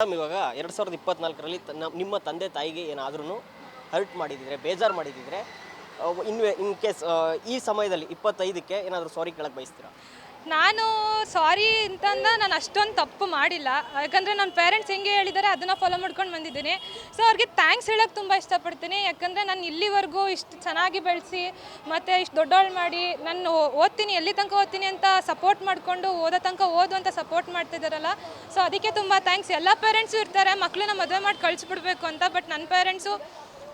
Madam ಇವಾಗ ಎರಡು ಸಾವಿರದ ಇಪ್ಪತ್ನಾಲ್ಕರಲ್ಲಿ ನಿಮ್ಮ ತಂದೆ ತಾಯಿಗೆ ಏನಾದ್ರೂ ಹರ್ಟ್ ಮಾಡಿದಿದ್ರೆ, ಬೇಜಾರು ಮಾಡಿದಿದ್ರೆ ಇನ್ ಇನ್ ಕೇಸ್ ಈ ಸಮಯದಲ್ಲಿ ಇಪ್ಪತ್ತೈದಕ್ಕೆ ಏನಾದರೂ ಸಾರಿ ಕೇಳಕ್ಕೆ ಬಯಸ್ತೀರಾ? ನಾನು ಸಾರಿ ಅಂತಂದ ನಾನು ಅಷ್ಟೊಂದು ತಪ್ಪು ಮಾಡಿಲ್ಲ. ಯಾಕಂದರೆ ನನ್ನ ಪೇರೆಂಟ್ಸ್ ಹೆಂಗೆ ಹೇಳಿದ್ದಾರೆ ಅದನ್ನು ಫಾಲೋ ಮಾಡ್ಕೊಂಡು ಬಂದಿದ್ದೀನಿ. ಸೊ ಅವ್ರಿಗೆ ಥ್ಯಾಂಕ್ಸ್ ಹೇಳೋಕ್ಕೆ ತುಂಬ ಇಷ್ಟಪಡ್ತೀನಿ. ಯಾಕಂದರೆ ನಾನು ಇಲ್ಲಿವರೆಗೂ ಇಷ್ಟು ಚೆನ್ನಾಗಿ ಬೆಳೆಸಿ ಮತ್ತು ಇಷ್ಟು ದೊಡ್ಡವಳು ಮಾಡಿ ನಾನು ಓದ್ತೀನಿ, ಎಲ್ಲಿ ತನಕ ಓದ್ತೀನಿ ಅಂತ ಸಪೋರ್ಟ್ ಮಾಡಿಕೊಂಡು ಓದೋ ತನಕ ಓದು ಅಂತ ಸಪೋರ್ಟ್ ಮಾಡ್ತಿದ್ದಾರಲ್ಲ ಸೊ ಅದಕ್ಕೆ ತುಂಬ ಥ್ಯಾಂಕ್ಸ್ ಎಲ್ಲ ಪೇರೆಂಟ್ಸು ಇರ್ತಾರೆ ಮಕ್ಕಳನ್ನ ಮದುವೆ ಮಾಡಿ ಕಳಿಸ್ಬಿಡ್ಬೇಕು ಅಂತ ಬಟ್ ನನ್ನ ಪೇರೆಂಟ್ಸು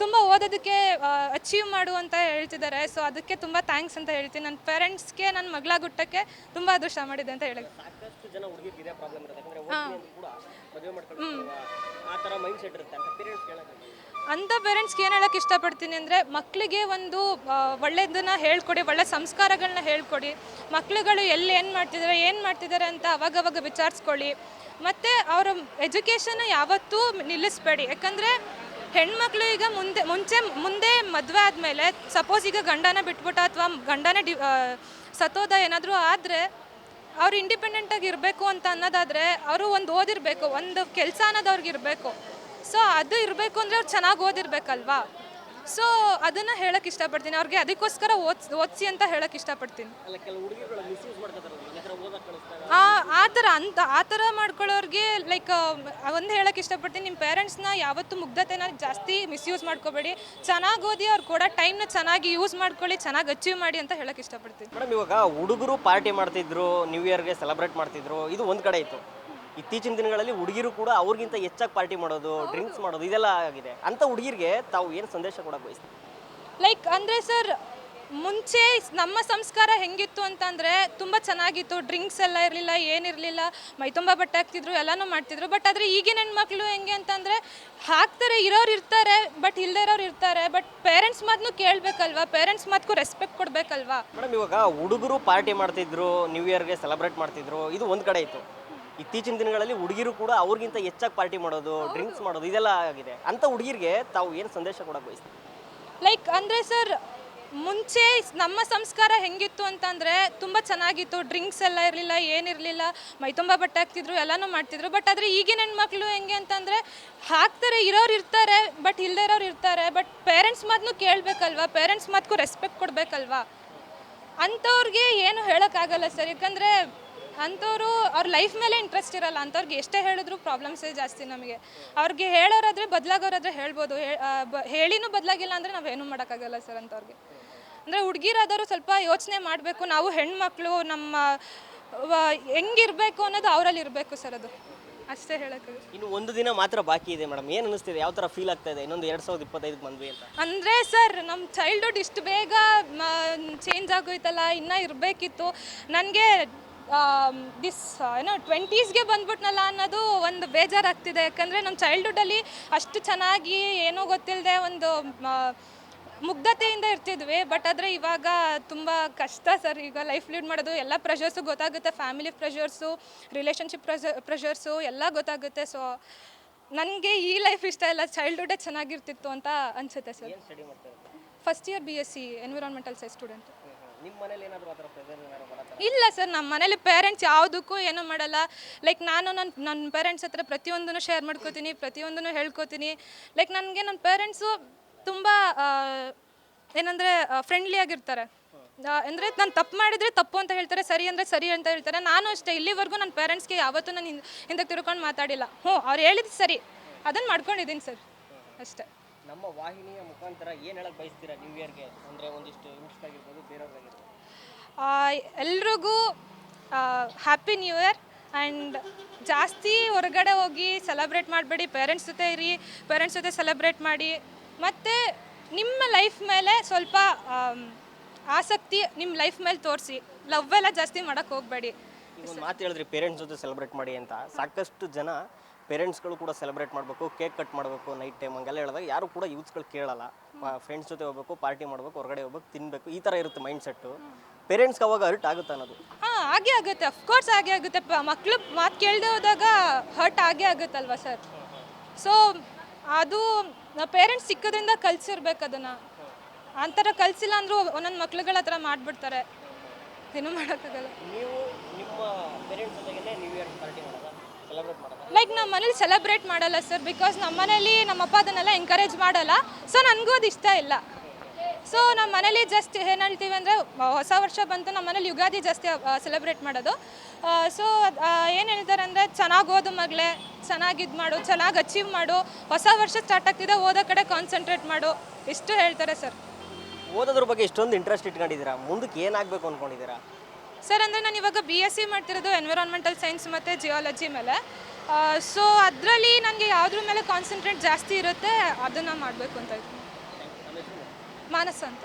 ತುಂಬ ಓದೋದಕ್ಕೆ ಅಚೀವ್ ಮಾಡು ಅಂತ ಹೇಳ್ತಿದ್ದಾರೆ. ಸೊ ಅದಕ್ಕೆ ತುಂಬ ಥ್ಯಾಂಕ್ಸ್ ಅಂತ ಹೇಳ್ತೀನಿ. ನನ್ನ ಪೇರೆಂಟ್ಸ್ಗೆ ನನ್ನ ಮಗಳ ಗುಟ್ಟಕ್ಕೆ ತುಂಬ ಅದೃಷ್ಟ ಮಾಡಿದೆ ಅಂತ ಹೇಳಿ ಅಂಥ ಪೇರೆಂಟ್ಸ್ಗೆ ಏನು ಹೇಳೋಕ್ಕೆ ಇಷ್ಟಪಡ್ತೀನಿ ಅಂದರೆ ಮಕ್ಕಳಿಗೆ ಒಂದು ಒಳ್ಳೆಯದನ್ನು ಹೇಳ್ಕೊಡಿ ಒಳ್ಳೆ ಸಂಸ್ಕಾರಗಳನ್ನ ಹೇಳ್ಕೊಡಿ. ಮಕ್ಕಳುಗಳು ಎಲ್ಲಿ ಏನು ಮಾಡ್ತಿದ್ದಾರೆ ಏನು ಮಾಡ್ತಿದ್ದಾರೆ ಅಂತ ಅವಾಗವಾಗ ವಿಚಾರಿಸ್ಕೊಳ್ಳಿ. ಮತ್ತು ಅವರ ಎಜುಕೇಷನ್ನ ಯಾವತ್ತೂ ನಿಲ್ಲಿಸ್ಬೇಡಿ. ಯಾಕಂದರೆ ಹೆಣ್ಮಕ್ಳು ಈಗ ಮುಂದೆ, ಮುಂಚೆ, ಮುಂದೆ ಮದುವೆ ಆದಮೇಲೆ ಸಪೋಸ್ ಈಗ ಗಂಡನ ಬಿಟ್ಬಿಟ್ಟ ಅಥವಾ ಗಂಡನ ಡಿ ಸತೋದ ಏನಾದರೂ ಆದರೆ ಅವ್ರು ಇಂಡಿಪೆಂಡೆಂಟಾಗಿ ಇರಬೇಕು ಅಂತ ಅನ್ನೋದಾದರೆ ಅವರು ಒಂದು ಓದಿರಬೇಕು, ಒಂದು ಕೆಲಸ ಅನ್ನೋದು ಅವ್ರಿಗೆ ಇರಬೇಕು. ಸೊ ಅದು ಇರಬೇಕು ಅಂದರೆ ಅವ್ರು ಚೆನ್ನಾಗಿ ಓದಿರ್ಬೇಕಲ್ವಾ? ಸೊ ಅದನ್ನು ಹೇಳಕ್ಕೆ ಇಷ್ಟಪಡ್ತೀನಿ. ಅವ್ರಿಗೆ ಅದಕ್ಕೋಸ್ಕರ ಓದ್ಸಿ ಓದಿಸಿ ಅಂತ ಹೇಳಕ್ಕೆ ಇಷ್ಟಪಡ್ತೀನಿ. ಅಲ್ಲ ಕೆಲವು ಹುಡುಗಿಗಳು ಮಿಸ್ಯೂಸ್ ಮಾಡ್ಕೊತಾರೆ ನನ್ನ ಹತ್ರ ಓದಕ್ಕೆ ಕಳಿಸ್ತಾರೆ? ಆ ಆ ಥರ ಅಂತ ಆ ಥರ ಮಾಡ್ಕೊಳ್ಳೋರಿಗೆ ಲೈಕ್ ಒಂದು ಹೇಳಕ್ಕೆ ಇಷ್ಟಪಡ್ತೀನಿ. ನಿಮ್ಮ ಪೇರೆಂಟ್ಸ್ನ ಯಾವತ್ತೂ ಮುಗ್ಧತೆನ ಜಾಸ್ತಿ ಮಿಸ್ಯೂಸ್ ಮಾಡ್ಕೋಬೇಡಿ. ಚೆನ್ನಾಗಿ ಓದಿ ಅವ್ರು ಕೂಡ ಟೈಮ್ನ ಚೆನ್ನಾಗಿ ಯೂಸ್ ಮಾಡ್ಕೊಳ್ಳಿ ಚೆನ್ನಾಗಿ ಅಚೀವ್ ಮಾಡಿ ಅಂತ ಹೇಳಕ್ಕೆ ಇಷ್ಟಪಡ್ತೀನಿ. ಮೇಡಮ್ ಇವಾಗ ಹುಡುಗರು ಪಾರ್ಟಿ ಮಾಡ್ತಿದ್ರು ನ್ಯೂ ಇಯರ್ಗೆ ಸೆಲೆಬ್ರೇಟ್ ಮಾಡ್ತಿದ್ರು ಇದು ಒಂದು ಕಡೆ ಇತ್ತು. ಇತ್ತೀಚಿನ ದಿನಗಳಲ್ಲಿ ಹುಡುಗಿರು ಕೂಡ ಅವ್ರಿಗಿಂತ ಹೆಚ್ಚಾಗಿ ಪಾರ್ಟಿ ಮಾಡೋದು ಡ್ರಿಂಕ್ಸ್ ಮಾಡೋದು ಇದೆಲ್ಲ ಆಗಿದೆ. ಅಂತ ಹುಡುಗಿರಿಗೆ ತಾವು ಏನು ಸಂದೇಶ ಕೊಡಕ್ಕೆ ಬಯಸ್ತೀವಿ ಲೈಕ್ ಅಂದರೆ ಸರ್ ಮುಂಚೆ ನಮ್ಮ ಸಂಸ್ಕಾರ ಹೆಂಗಿತ್ತು ಅಂತಂದರೆ ತುಂಬ ಚೆನ್ನಾಗಿತ್ತು. ಡ್ರಿಂಕ್ಸ್ ಎಲ್ಲ ಇರಲಿಲ್ಲ ಏನಿರಲಿಲ್ಲ. ಮೈ ತುಂಬ ಬಟ್ಟೆ ಹಾಕ್ತಿದ್ರು ಎಲ್ಲನೂ ಮಾಡ್ತಿದ್ರು. ಬಟ್ ಆದರೆ ಈಗಿನ ಹೆಣ್ಮಕ್ಳು ಹೆಂಗೆ ಅಂತಂದರೆ ಹಾಕ್ತಾರೆ ಇರೋರು ಇರ್ತಾರೆ ಬಟ್ ಇಲ್ಲದೇ ಇರೋರು ಇರ್ತಾರೆ. ಬಟ್ ಪೇರೆಂಟ್ಸ್ ಮಾತನ್ನು ಕೇಳಬೇಕಲ್ವಾ? ಪೇರೆಂಟ್ಸ್ ಮಾತಕ್ಕೂ ರೆಸ್ಪೆಕ್ಟ್ ಕೊಡಬೇಕಲ್ವಾ? ಮೇಡಮ್ ಇವಾಗ ಹುಡುಗರು ಪಾರ್ಟಿ ಮಾಡ್ತಿದ್ರು ನ್ಯೂ ಇಯರ್ಗೆ ಸೆಲೆಬ್ರೇಟ್ ಮಾಡ್ತಿದ್ರು ಇದು ಒಂದು ಕಡೆ ಇತ್ತು. ಇತ್ತೀಚಿನ ದಿನಗಳಲ್ಲಿ ಹುಡುಗಿರು ಕೂಡ ಅವ್ರಿಗಿಂತ ಹೆಚ್ಚಾಗಿ ಪಾರ್ಟಿ ಮಾಡೋದು ಡ್ರಿಂಕ್ಸ್ ಮಾಡೋದು ಇದೆಲ್ಲ ಆಗಿದೆ. ಅಂತ ಹುಡುಗಿರಿಗೆ ತಾವು ಏನು ಸಂದೇಶ ಕೊಡಕ್ಕೆ ಬಯಸ್ತೀವಿ ಲೈಕ್ ಅಂದರೆ ಸರ್ ಮುಂಚೆ ನಮ್ಮ ಸಂಸ್ಕಾರ ಹೆಂಗಿತ್ತು ಅಂತಂದರೆ ತುಂಬ ಚೆನ್ನಾಗಿತ್ತು. ಡ್ರಿಂಕ್ಸ್ ಎಲ್ಲ ಇರಲಿಲ್ಲ ಏನಿರಲಿಲ್ಲ. ಮೈ ತುಂಬ ಬಟ್ಟೆ ಹಾಕ್ತಿದ್ರು ಎಲ್ಲನೂ ಮಾಡ್ತಿದ್ರು. ಬಟ್ ಆದರೆ ಈಗಿನ ಹೆಣ್ಮಕ್ಳು ಹೆಂಗೆ ಅಂತಂದರೆ ಹಾಕ್ತಾರೆ ಇರೋರು ಇರ್ತಾರೆ ಬಟ್ ಇಲ್ಲದೇ ಇರೋರು ಇರ್ತಾರೆ. ಬಟ್ ಪೇರೆಂಟ್ಸ್ ಮಾತನ್ನು ಕೇಳಬೇಕಲ್ವಾ? ಪೇರೆಂಟ್ಸ್ ಮಾತಕ್ಕೂ ರೆಸ್ಪೆಕ್ಟ್ ಕೊಡಬೇಕಲ್ವಾ? ಅಂಥವ್ರಿಗೆ ಏನು ಹೇಳೋಕ್ಕಾಗಲ್ಲ ಸರ್ ಯಾಕಂದರೆ ಅಂಥವ್ರು ಅವ್ರ ಲೈಫ್ ಮೇಲೆ ಇಂಟ್ರೆಸ್ಟ್ ಇರಲ್ಲ. ಅಂಥವ್ರಿಗೆ ಎಷ್ಟೇ ಹೇಳಿದ್ರು ಪ್ರಾಬ್ಲಮ್ಸೇ ಜಾಸ್ತಿ ನಮಗೆ. ಅವ್ರಿಗೆ ಹೇಳೋರಾದರೆ ಬದಲಾಗೋರಾದರೆ ಹೇಳ್ಬೋದು. ಹೇಳಿನೂ ಬದಲಾಗಿಲ್ಲ ಅಂದರೆ ನಾವೇನು ಮಾಡೋಕ್ಕಾಗಲ್ಲ ಸರ್ ಅಂಥವ್ರಿಗೆ. ಅಂದರೆ ಹುಡುಗಿರಾದವರು ಸ್ವಲ್ಪ ಯೋಚನೆ ಮಾಡಬೇಕು. ನಾವು ಹೆಣ್ಮಕ್ಳು ನಮ್ಮ ಹೆಂಗಿರಬೇಕು ಹೆಂಗಿರ್ಬೇಕು ಅನ್ನೋದು ಅವರಲ್ಲಿ ಇರಬೇಕು ಸರ್ ಅದು. ಅಷ್ಟೇ ಹೇಳಕ್ಕೆ ಇನ್ನು ಒಂದು ದಿನ ಮಾತ್ರ ಬಾಕಿ ಇದೆ ಮೇಡಮ್. ಏನು ಅನಿಸ್ತಿದೆ ಯಾವ ಥರ ಫೀಲ್ ಆಗ್ತಾ ಇದೆ? ಇನ್ನೊಂದು ಎರಡು ಸಾವಿರದ ಇಪ್ಪತ್ತೈದಕ್ಕೆ ಬಂದ್ವಿ ಅಂತ. ಅಂದರೆ ಸರ್ ನಮ್ಮ ಚೈಲ್ಡ್ಹುಡ್ ಇಷ್ಟು ಬೇಗ ಚೇಂಜ್ ಆಗೋಯ್ತಲ್ಲ ಇನ್ನೂ ಇರಬೇಕಿತ್ತು. ನನಗೆ ದಿಸ್ ಏನೋ ಟ್ವೆಂಟೀಸ್ಗೆ ಬಂದ್ಬಿಟ್ನಲ್ಲ ಅನ್ನೋದು ಒಂದು ಬೇಜಾರಾಗ್ತಿದೆ. ಯಾಕಂದರೆ ನಮ್ಮ ಚೈಲ್ಡ್ಹುಡ್ಡಲ್ಲಿ ಅಷ್ಟು ಚೆನ್ನಾಗಿ ಏನೋ ಗೊತ್ತಿಲ್ಲದೆ ಒಂದು ಮುಗ್ಧತೆಯಿಂದ ಇರ್ತಿದ್ವಿ. ಬಟ್ ಆದರೆ ಇವಾಗ ತುಂಬ ಕಷ್ಟ ಸರ್. ಈಗ ಲೈಫ್ ಲೀಡ್ ಮಾಡೋದು ಎಲ್ಲ ಪ್ರೆಷರ್ಸು ಗೊತ್ತಾಗುತ್ತೆ. Family pressures relationship pressure pressures ಎಲ್ಲ ಗೊತ್ತಾಗುತ್ತೆ. ಸೊ ನನಗೆ ಈ ಲೈಫ್ ಇಷ್ಟ ಇಲ್ಲ. ಚೈಲ್ಡ್ಹುಡ್ಡೇ ಚೆನ್ನಾಗಿರ್ತಿತ್ತು ಅಂತ ಅನಿಸುತ್ತೆ sir. First year B S C environmental science student ಇಲ್ಲ ಸರ್, ನಮ್ಮ ಮನೇಲಿ ಪೇರೆಂಟ್ಸ್ ಯಾವುದಕ್ಕೂ ಏನೂ ಮಾಡಲ್ಲ. ಲೈಕ್ ನಾನು ನನ್ನ ನನ್ನ ಪೇರೆಂಟ್ಸ್ ಹತ್ರ ಪ್ರತಿಯೊಂದನ್ನು ಶೇರ್ ಮಾಡ್ಕೋತೀನಿ, ಪ್ರತಿಯೊಂದನ್ನು ಹೇಳ್ಕೊತೀನಿ. ಲೈಕ್ ನನಗೆ ನನ್ನ ಪೇರೆಂಟ್ಸು ತುಂಬ ಏನಂದರೆ ಫ್ರೆಂಡ್ಲಿ ಆಗಿರ್ತಾರೆ. ಅಂದರೆ ನಾನು ತಪ್ಪು ಮಾಡಿದರೆ ತಪ್ಪು ಅಂತ ಹೇಳ್ತಾರೆ, ಸರಿ ಅಂದರೆ ಸರಿ ಅಂತ ಹೇಳ್ತಾರೆ. ನಾನು ಅಷ್ಟೇ, ಇಲ್ಲಿವರೆಗೂ ನನ್ನ ಪೇರೆಂಟ್ಸ್ಗೆ ಯಾವತ್ತೂ ನಾನು ಹಿಂದೆ ತಿರ್ಕೊಂಡು ಮಾತಾಡಿಲ್ಲ. ಹ್ಞೂ, ಅವ್ರು ಹೇಳಿದ್ದು ಸರಿ. ಅದನ್ನು ಮಾಡ್ಕೊಂಡಿದ್ದೀನಿ ಸರ್. ಅಷ್ಟೇ. ನಮ್ಮ ವಾಹಿನಿಯ ಮುಖಾಂತರ ಏನು ಹೇಳಕ್ಕೆ ಬಯಸ್ತೀರಾ ನ್ಯೂ ಇಯರ್ಗೆ ಅಂದರೆ ಒಂದಿಷ್ಟು ಆಗಿರ್ಬೋದು ಬೇರೆಯವ್ರಿಗಾಗಿರ್ಬೋದು ಎಲ್ರಿಗೂ ಹ್ಯಾಪಿ ನ್ಯೂ ಇಯರ್ ಆ್ಯಂಡ್ ಜಾಸ್ತಿ ಹೊರಗಡೆ ಹೋಗಿ ಸೆಲೆಬ್ರೇಟ್ ಮಾಡಬೇಡಿ. ಪೇರೆಂಟ್ಸ್ ಜೊತೆ ಇರಿ ಪೇರೆಂಟ್ಸ್ ಜೊತೆ ಸೆಲೆಬ್ರೇಟ್ ಮಾಡಿ. ಮತ್ತು ನಿಮ್ಮ ಲೈಫ್ ಮೇಲೆ ಸ್ವಲ್ಪ ಆಸಕ್ತಿ ನಿಮ್ಮ ಲೈಫ್ ಮೇಲೆ ತೋರಿಸಿ. ಲವ್ ಎಲ್ಲ ಜಾಸ್ತಿ ಮಾಡೋಕ್ಕೆ ಹೋಗಬೇಡಿ. ಮಾತು ಹೇಳಿದ್ರಿ ಪೇರೆಂಟ್ಸ್ ಜೊತೆ ಸೆಲೆಬ್ರೇಟ್ ಮಾಡಿ ಅಂತ. ಸಾಕಷ್ಟು ಜನ ಪೇರೆಂಟ್ಸ್ಗಳು ಕೂಡ ಸೆಲೆಬ್ರೇಟ್ ಮಾಡಬೇಕು ಕೇಕ್ ಕಟ್ ಮಾಡಬೇಕು ನೈಟ್ ಟೈಮ್ ಹಂಗೆಲ್ಲ ಹೇಳಿದಾಗ ಯಾರು ಕೂಡ ಯೂತ್ಸ್ಗಳು ಕೇಳಲ್ಲ. ಫ್ರೆಂಡ್ಸ್ ಜೊತೆ ಹೋಗ್ಬೇಕು ಪಾರ್ಟಿ ಮಾಡಬೇಕು ಹೊರಗಡೆ ಹೋಗ್ಬೇಕು ತಿನ್ನಬೇಕು ಈ ಥರ ಇರುತ್ತೆ ಮೈಂಡ್ ಸೆಟ್ಟು ಪೇರೆಂಟ್ಸ್ಗೆ ಅವಾಗ ಹರ್ಟ್ ಆಗುತ್ತೆ ಅನ್ನೋದು? ಹಾಂ ಹಾಗೆ ಆಗುತ್ತೆ. ಅಫ್ಕೋರ್ಸ್ ಹಾಗೆ ಆಗುತ್ತೆ. ಮಕ್ಕಳು ಮಾತು ಕೇಳದೆ ಹೋದಾಗ ಹರ್ಟ್ ಆಗೇ ಆಗುತ್ತಲ್ವ ಸರ್ ಸೊ ಅದು ಪೇರೆಂಟ್ಸ್ ಸಿಕ್ಕೋದ್ರಿಂದ ಕಲ್ಸಿರ್ಬೇಕು ಅದನ್ನು. ಆ ಥರ ಕಲಿಸಿಲ್ಲ ಅಂದರೂ ಒಂದೊಂದು ಮಕ್ಳುಗಳ ಹತ್ರ ಮಾಡಿಬಿಡ್ತಾರೆ. ಏನೂ ಮಾಡೋಕ್ಕಾಗಲ್ಲ. ನೀವು ನಿಮ್ಮ ಪೇರೆಂಟ್ಸ್ ಜೊತೆಗೆ ನ್ಯೂ ಇಯರ್ ಪಾರ್ಟಿ ಮಾಡೋದು? ಲೈಕ್ ನಮ್ಮ ಮನೇಲಿ ಸೆಲೆಬ್ರೇಟ್ ಮಾಡಲ್ಲ ಸರ್ ಬಿಕಾಸ್ ನಮ್ಮ ಮನೇಲಿ ನಮ್ಮ ಅಪ್ಪ ಅದನ್ನೆಲ್ಲ ಎಂಕರೇಜ್ ಮಾಡಲ್ಲ. ಸೊ ನನಗೂ ಅದು ಇಷ್ಟ ಇಲ್ಲ. ಸೊ ನಮ್ಮ ಮನೇಲಿ ಜಸ್ಟ್ ಏನು ಹೇಳ್ತೀವಿ ಅಂದರೆ ಹೊಸ ವರ್ಷ ಬಂತು ನಮ್ಮ ಮನೇಲಿ ಯುಗಾದಿ ಜಾಸ್ತಿ ಸೆಲೆಬ್ರೇಟ್ ಮಾಡೋದು. ಸೊ ಏನು ಹೇಳ್ತಾರೆ ಅಂದರೆ ಚೆನ್ನಾಗಿ ಓದು ಮಗಳೇ ಚೆನ್ನಾಗಿ ಇದು ಮಾಡು ಚೆನ್ನಾಗಿ ಅಚೀವ್ ಮಾಡು ಹೊಸ ವರ್ಷ ಸ್ಟಾರ್ಟ್ ಆಗ್ತಿದೆ ಓದೋ ಕಡೆ ಕಾನ್ಸಂಟ್ರೇಟ್ ಮಾಡು. ಇಷ್ಟು ಹೇಳ್ತಾರೆ ಸರ್ ಓದೋದ್ರ ಬಗ್ಗೆ ಇಷ್ಟೊಂದು ಇಂಟ್ರೆಸ್ಟ್ ಇಟ್ಕೊಂಡಿದ್ದೀರಾ? ಮುಂದಕ್ಕೆ ಏನಾಗಬೇಕು ಅಂದ್ಕೊಂಡಿದ್ದೀರಾ ಸರ್, ಅಂದರೆ ನಾನು ಇವಾಗ ಬಿ ಎಸ್ ಸಿ ಮಾಡ್ತಿರೋದು ಎನ್ವಿರಾನ್ಮೆಂಟಲ್ ಸೈನ್ಸ್ ಮತ್ತು ಜಿಯಾಲಜಿ ಮೇಲೆ. ಸೊ ಅದರಲ್ಲಿ ನನಗೆ ಯಾವುದ್ರ ಮೇಲೆ ಕಾನ್ಸಂಟ್ರೇಟ್ ಜಾಸ್ತಿ ಇರುತ್ತೆ, ಅದನ್ನು ಮಾಡಬೇಕು ಅಂತ ಇದ್ದೀನಿ ಮಾನಸ ಅಂತ.